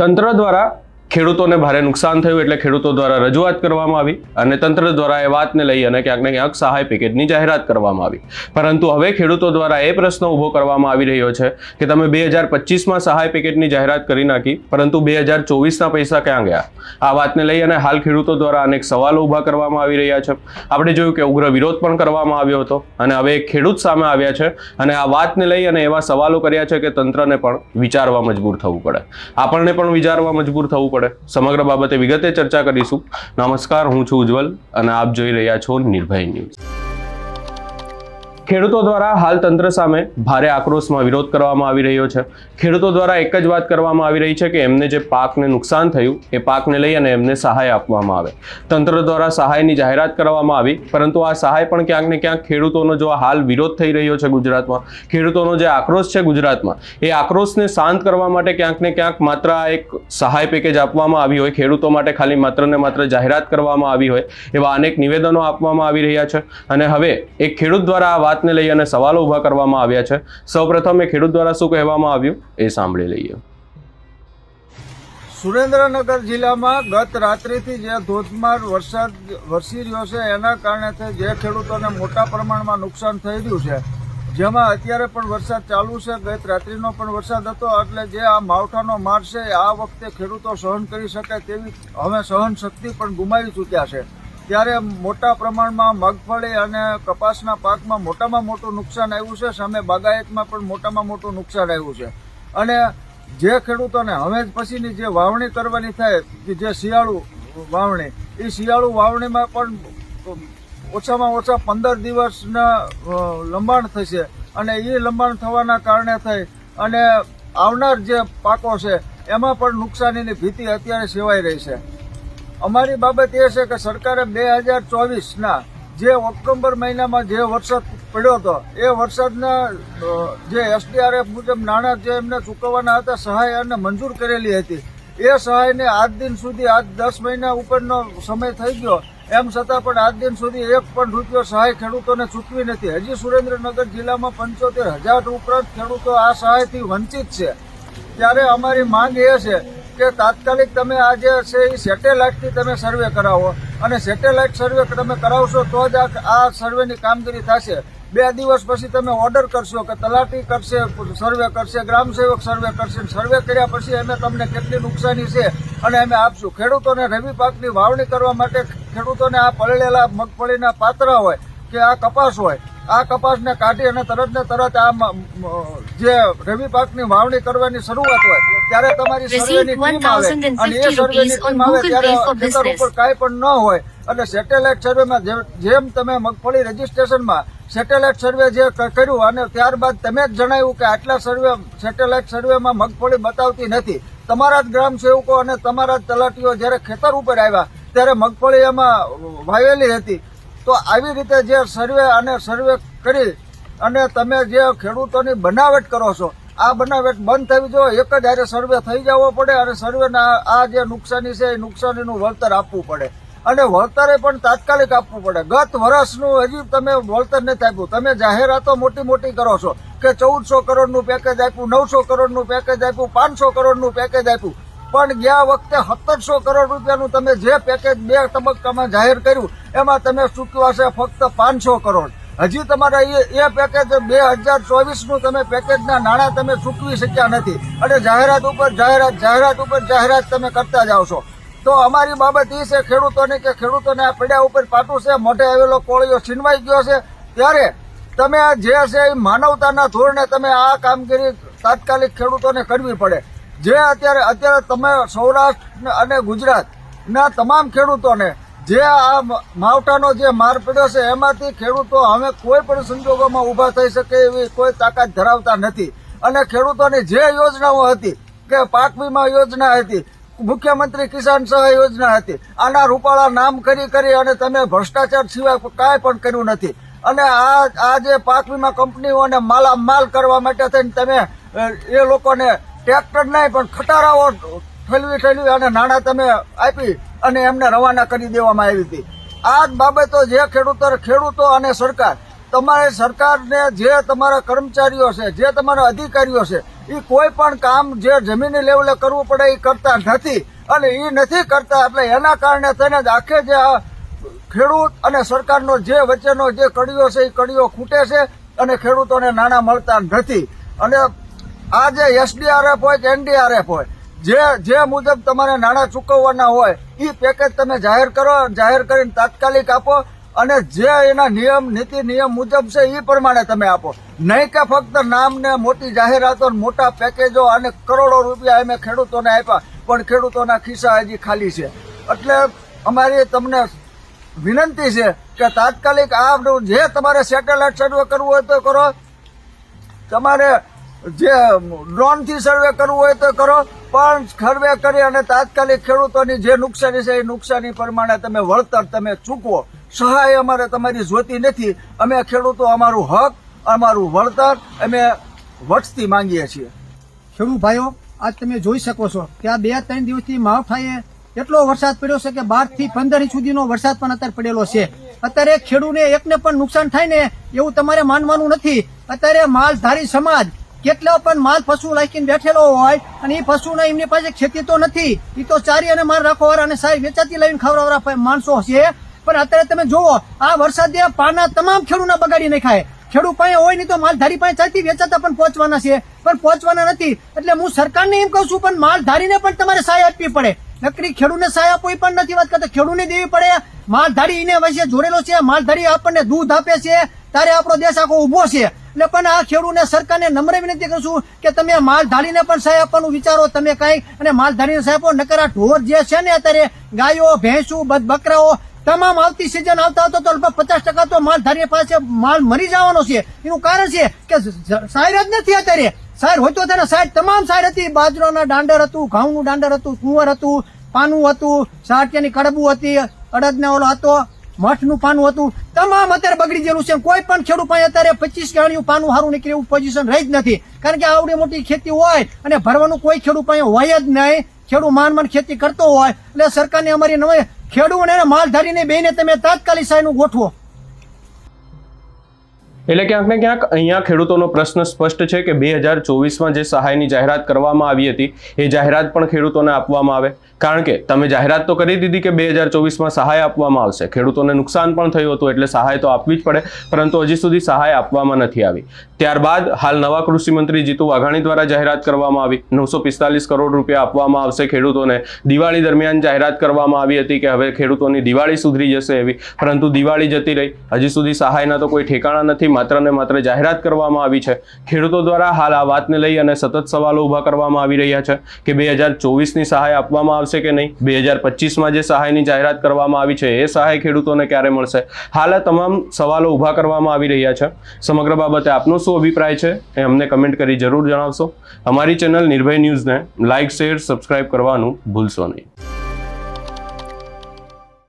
તંત્ર દ્વારા ખેડૂતોને ભારે નુકસાન થયું એટલે ખેડૂતો દ્વારા રજૂઆત કરવામાં આવી અને તંત્ર દ્વારા એ વાતને લઈ અને ક્યાંક ને ક્યાંક સહાય પેકેજની જાહેરાત કરવામાં આવી. પરંતુ હવે ખેડૂતો દ્વારા એ પ્રશ્ન ઊભો કરવામાં આવી રહ્યો છે કે તમે બે હજાર પચીસમાં સહાય પેકેજની જાહેરાત કરી નાખી, પરંતુ બે હજાર ચોવીસના પૈસા ક્યાં ગયા? આ વાતને લઈ અને હાલ ખેડૂતો દ્વારા અનેક સવાલો ઊભા કરવામાં આવી રહ્યા છે. આપણે જોયું કે ઉગ્ર વિરોધ પણ કરવામાં આવ્યો હતો અને હવે ખેડૂત સામે આવ્યા છે અને આ વાતને લઈ અને એવા સવાલો કર્યા છે કે તંત્રને પણ વિચારવા મજબૂર થવું પડે. આપણને પણ વિચારવા મજબૂર થવું પડે. સમગ્ર બાબતે વિગતે ચર્ચા કરીશું. નમસ્કાર, હું છું ઉજ્જવલ અને આપ જોઈ રહ્યા છો નિર્ભય ન્યૂઝ. ખેડૂતો દ્વારા હાલ તંત્ર સામે ભારે આક્રોશમાં વિરોધ કરવામાં આવી રહ્યો છે. ખેડૂતો દ્વારા એક જ વાત કરવામાં આવી રહી છે કે એમને જે પાકને નુકસાન થયું, એ પાકને લઈ અને એમને સહાય આપવામાં આવે. તંત્ર દ્વારા સહાયની જાહેરાત કરવામાં આવી, પરંતુ આ સહાય પણ ક્યાંક ને ક્યાંક ખેડૂતોનો જો હાલ વિરોધ થઈ રહ્યો છે ગુજરાતમાં, ખેડૂતોનો જે આક્રોશ છે ગુજરાતમાં, એ આક્રોશને શાંત કરવા માટે ક્યાંક ને ક્યાંક માત્ર આ એક સહાય પેકેજ આપવામાં આવી હોય, ખેડૂતો માટે ખાલી માત્ર ને માત્ર જાહેરાત કરવામાં આવી હોય, એવા અનેક નિવેદનો આપવામાં આવી રહ્યા છે. અને હવે એક ખેડૂત દ્વારા આ વાતને લઈ અને સવાલો ઊભા કરવામાં આવ્યા છે. સૌપ્રથમ એ ખેડૂત દ્વારા શું કહેવામાં આવ્યું એ સાંભળી લઈએ. સુરેન્દ્રનગર જિલ્લામાં ગત રાત્રિથી જે ધોધમાર વરસાદ વરસી રહ્યો છે, એના કારણે જે ખેડૂતોને મોટા પ્રમાણમાં નુકસાન થઈ રહ્યું છે, જેમાં અત્યારે પણ વરસાદ ચાલુ છે. ગત રાત્રિનો પણ વરસાદ હતો, એટલે જે આ માવઠાનો માર છે આ વખતે ખેડૂતો સહન કરી શકે તેવી હવે સહન શક્તિ પણ ગુમાવી ચૂક્યા છે. ત્યારે મોટા પ્રમાણમાં મગફળી અને કપાસના પાકમાં મોટામાં મોટું નુકસાન આવ્યું છે, સામે બાગાયતમાં પણ મોટામાં મોટું નુકસાન આવ્યું છે. અને જે ખેડૂતોને હવે પછીની જે વાવણી કરવાની થાય, કે જે શિયાળુ વાવણી, એ શિયાળુ વાવણીમાં પણ ઓછામાં ઓછા પંદર દિવસના લંબાણ થશે. અને એ લંબાણ થવાના કારણે થઈ અને આવનાર જે પાકો છે, એમાં પણ નુકસાનીની ભીતિ અત્યારે સેવાઈ રહી છે. અમારી બાબત એ છે કે સરકારે બે હજાર ચોવીસના જે ઓક્ટોબર મહિનામાં જે વરસાદ પડ્યો હતો, એ વરસાદના જે એસડીઆરએફ મુજબ નાણાં જે એમને ચૂકવવાના હતા, સહાય અને મંજૂર કરેલી હતી. એ સહાયને આજ દિન સુધી, આજ દસ મહિના ઉપરનો સમય થઈ ગયો, એમ છતાં પણ આજ દિન સુધી એક પણ રૂપિયો સહાય ખેડૂતોને ચૂકવી નથી. હજી સુરેન્દ્રનગર જિલ્લામાં પંચોતેર હજાર ઉપરાંત ખેડૂતો આ સહાયથી વંચિત છે. ત્યારે અમારી માંગ એ છે કે તાત્કાલિક તમે આ જે છે એ સેટેલાઇટથી તમે સર્વે કરાવો. અને સેટેલાઇટ સર્વે તમે કરાવશો તો જ આ- સર્વેની કામગીરી થશે. બે દિવસ પછી તમે ઓર્ડર કરશો કે તલાટી કરશે, સર્વે કરશે, ગ્રામસેવક સર્વે કરશે. સર્વે કર્યા પછી અમે તમને કેટલી નુકસાની છે અને અમે આપશું. ખેડૂતોને રવિ પાકની વાવણી કરવા માટે ખેડૂતોને આ પલળેલા મગફળીના પાત્ર હોય કે આ કપાસ હોય, આ કપાસને કાઢી અને તરત ને તરત આ જે રવિ પાકની વાવણી કરવાની શરૂઆત હોય ત્યારે તમારી સર્વેની ટીમ આવે. અને એ સર્વેની ટીમ આવે ત્યારે ખેતર ઉપર કાંઈ પણ ન હોય. એટલે સેટેલાઇટ સર્વેમાં જેમ તમે મગફળી રજીસ્ટ્રેશનમાં સેટેલાઇટ સર્વે જે કર્યું અને ત્યારબાદ તમે જ જણાવ્યું કે આટલા સર્વે સેટેલાઇટ સર્વેમાં મગફળી બતાવતી નથી. તમારા જ ગ્રામ સેવકો અને તમારા જ તલાટીઓ જ્યારે ખેતર ઉપર આવ્યા ત્યારે મગફળી એમાં વાવેલી હતી. તો આવી રીતે જે સર્વે અને સર્વે કરી અને તમે જે ખેડૂતોની બનાવટ કરો છો આ બનાવટ બંધ થવી જોઈએ. એક જ આરે સર્વે થઈ જવો પડે અને સર્વેના આ જે નુકસાની છે, એ નુકસાનીનું વળતર આપવું પડે. અને વળતરે પણ તાત્કાલિક આપવું પડે. ગત વર્ષનું હજી તમે વળતર નથી આપ્યું. તમે જાહેરાતો મોટી મોટી કરો છો કે ચૌદસો કરોડનું પેકેજ આપ્યું, નવસો કરોડનું પેકેજ આપ્યું, પાંચસો કરોડનું પેકેજ આપ્યું. પણ ગયા વખતે સત્તરસો કરોડ રૂપિયાનું તમે જે પેકેજ બે તબક્કામાં જાહેર કર્યું, એમાં તમે ચૂકવાશે ફક્ત પાંચસો કરોડ. હજી તમારા એ પેકેજ બે હજાર ચોવીસનું તમે પેકેજના નાણાં તમે ચૂકવી શક્યા નથી. અને જાહેરાત ઉપર જાહેરાત જાહેરાત ઉપર જાહેરાત તમે કરતા જાઓ છો. તો અમારી બાબત એ છે ખેડૂતોને કે ખેડૂતોને આ પડ્યા ઉપર પાટું છે, મોઢે આવેલો કોળીઓ છીનવાઈ ગયો છે. ત્યારે તમે જે છે એ માનવતાના ધોરણે તમે આ કામગીરી તાત્કાલિક ખેડૂતોને કરવી પડે. જે અત્યારે અત્યારે તમે સૌરાષ્ટ્ર અને ગુજરાતના તમામ ખેડૂતોને જે આ માવટાનો જે માર પડ્યો છે, એમાંથી ખેડૂતો હવે કોઈ પણ સંજોગોમાં ઊભા થઈ શકે એવી કોઈ તાકાત ધરાવતા નથી. અને ખેડૂતોની જે યોજનાઓ હતી, કે પાક વીમા યોજના હતી, મુખ્યમંત્રી કિસાન સહાય યોજના હતી, આના રૂપાળા નામ કરી કરી અને તમે ભ્રષ્ટાચાર સિવાય કાંઈ પણ કર્યું નથી. અને આ આ જે પાક વીમા કંપનીઓને માલામાલ કરવા માટે થઈને તમે એ લોકોને ટ્રેક્ટર નહીં, પણ ખટારાઓ ઠલવી ઠલવી અને નાણાં તમે આપી અને એમને રવાના કરી દેવામાં આવી હતી. આ જ બાબતો જે ખેડૂતો ખેડૂતો અને સરકાર, તમારે સરકારને જે તમારા કર્મચારીઓ છે, જે તમારા અધિકારીઓ છે, એ કોઈ પણ કામ જે જમીની લેવલે કરવું પડે એ કરતા નથી અને એ નથી કરતા એટલે એના કારણે જ આખે જે ખેડૂત અને સરકારનો જે વચ્ચેનો જે કડીઓ છે, એ કડીઓ ખૂટે છે અને ખેડૂતોને નાણાં મળતા નથી. અને આ જે એસડીઆરએફ હોય કે એનડીઆરએફ હોય જે જે મુજબ તમારે નાણાં ચૂકવવાના હોય એ પેકેજ તમે જાહેર કરો, જાહેર કરીને તાત્કાલિક આપો અને જે એના નિયમ, નીતિ નિયમ મુજબ છે એ પ્રમાણે તમે આપો. નહીં કે ફક્ત નામ ને મોટી જાહેરાતો મોટા પેકેજો અને કરોડો રૂપિયા અમે ખેડૂતોને આપ્યા, પણ ખેડૂતોના ખિસ્સા હજી ખાલી છે. એટલે અમારી તમને વિનંતી છે કે તાત્કાલિક આ જે તમારે સેટેલાઇટ સર્વે કરવું હોય તો કરો. તમારે જે ડ્રોનથી સર્વે કરવું હોય તો કરો, પણ સર્વે કરી અને તાત્કાલિક ખેડૂતોની જે નુકસાની છે, એ નુકસાની પ્રમાણે તમે વળતર તમે ચૂકવો. સહાય અમારે તમારી જોતી નથી. અમે ખેડૂતો અમારું હક, અમારું વળતર અમે વટતી માંગીએ છીએ. ખેડૂત ભાઈઓ, આજ તમે જોઈ શકો છો કે આ બે ત્રણ દિવસથી માવઠાએ એટલો વરસાદ પડ્યો છે કે બારથી પંદર ઇંચ સુધીનો વરસાદ પણ અત્યારે પડેલો છે. અત્યારે ખેડૂને એકને પણ નુકસાન થાય ને એવું તમારે માનવાનું નથી. અત્યારે માલધારી સમાજ કેટલો પણ માલ પશુ લાખીને બેઠેલો હોય અને એ પશુને એમની પાસે ખેતી તો નથી એ તો ચારી અને માલ રાખવાવાળા અને સારી વેચાતી લઈને ખવડાવવાળા માણસો છે પણ અત્યારે તમે જુઓ, આ વરસાદે પાના તમામ ખેડૂતના બગાડી નાખાય ખેડૂત પાસે હોય નહીં તો માલધારી પાસે ચાલતી વેચાતા પણ પહોંચવાના છે. પણ પહોંચવાના નથી. એટલે હું સરકારને એમ કહું છું, પણ માલધારીને પણ તમારે સહાય આપવી પડે. નકરી ખેડૂતને સહાય આપવી પણ નથી. વાત કરતા ખેડૂતને દેવી પડે. માલધારી એને વચ્ચે જોડેલો છે. માલધારી આપણને દૂધ આપે છે. ત્યારે આપણો દેશ આખો ઊભો છે. એટલે પણ આ ખેડૂતને સરકારને નમ્ર વિનંતી કરું છું કે તમે માલ ધાળીને પણ સહાય આપવાનું વિચારો, તમે કઈ અને માલધારીને સહાય આપો, નકર આ ઢોર જે છે ને અત્યારે ગાયો, ભેંસું બકરાઓ તમામ આવતી સિઝન આવતા હતો તો પચાસ ટકા તો માલ ધારી પાસે માલ મરી જવાનો છે. એનું કારણ છે કે સાયર જ નથી અત્યારે. સાયર હોય તો તેને સાયર તમામ સાયર હતી. બાજરાના દાંડર હતું, ઘઉંનું દાંડર હતું, કુંવર હતું, પાનું હતું, સાટિયાની કડબું હતી, અડદને ઓલો હતો મઠનું પાનું હતું. તમામ અત્યારે બગડી ગયેલું છે. કોઈ પણ ખેડૂત અત્યારે પચીસ ગાણીયું પાનું સારું નીકળે એવું પોઝિશન રહી જ નથી. કારણ કે આવડી મોટી ખેતી હોય અને ભરવાનું કોઈ ખેડૂત પાસે હોય જ નહીં. ખેડૂત માન માન ખેતી કરતો હોય. એટલે સરકારને અમારી નવી ખેડૂત અને માલધારીને બેને તમે તાત્કાલિક સહાયનું ગોઠવો. એટલે ક્યાંક ને ક્યાંક અહીંયા ખેડૂતોનો પ્રશ્ન સ્પષ્ટ છે કે બે હજાર ચોવીસમાં જે સહાયની જાહેરાત કરવામાં આવી હતી, એ જાહેરાત પણ ખેડૂતોને આપવામાં આવે. કારણ કે તમે જાહેરાત તો કરી દીધી કે બે હજાર ચોવીસમાં સહાય આપવામાં આવશે. ખેડૂતોને નુકસાન પણ થયું હતું એટલે સહાય તો આપવી જ પડે, પરંતુ હજી સુધી સહાય આપવામાં નથી આવી. ત્યારબાદ હાલ નવા કૃષિમંત્રી જીતુ વાઘાણી દ્વારા જાહેરાત કરવામાં આવી. નવસો પિસ્તાલીસ કરોડ રૂપિયા આપવામાં આવશે ખેડૂતોને. દિવાળી દરમિયાન જાહેરાત કરવામાં આવી હતી કે હવે ખેડૂતોની દિવાળી સુધરી જશે એવી, પરંતુ દિવાળી જતી રહી. હજી સુધી સહાયના તો કોઈ ઠેકાણા નથી, માત્ર ને માત્ર જાહેરાત કરવામાં આવી છે. ખેડૂતો દ્વારા હાલ આ વાતને લઈ અને સતત સવાલો ઊભા કરવામાં આવી રહ્યા છે કે બે હજાર ચોવીસની સહાય આપવામાં આવશે કે નહીં? બે હજાર પચીસમાં જે સહાયની જાહેરાત કરવામાં આવી છે, એ સહાય ખેડૂતોને ક્યારે મળશે? હાલ તમામ સવાલો ઊભા કરવામાં આવી રહ્યા છે. સમગ્ર બાબતે આપનો શું અભિપ્રાય છે એ અમને કમેન્ટ કરી જરૂર જણાવશો. અમારી ચેનલ નિર્ભય ન્યૂઝને લાઇક શેર, સબસ્ક્રાઇબ કરવાનું ભૂલશો નહીં.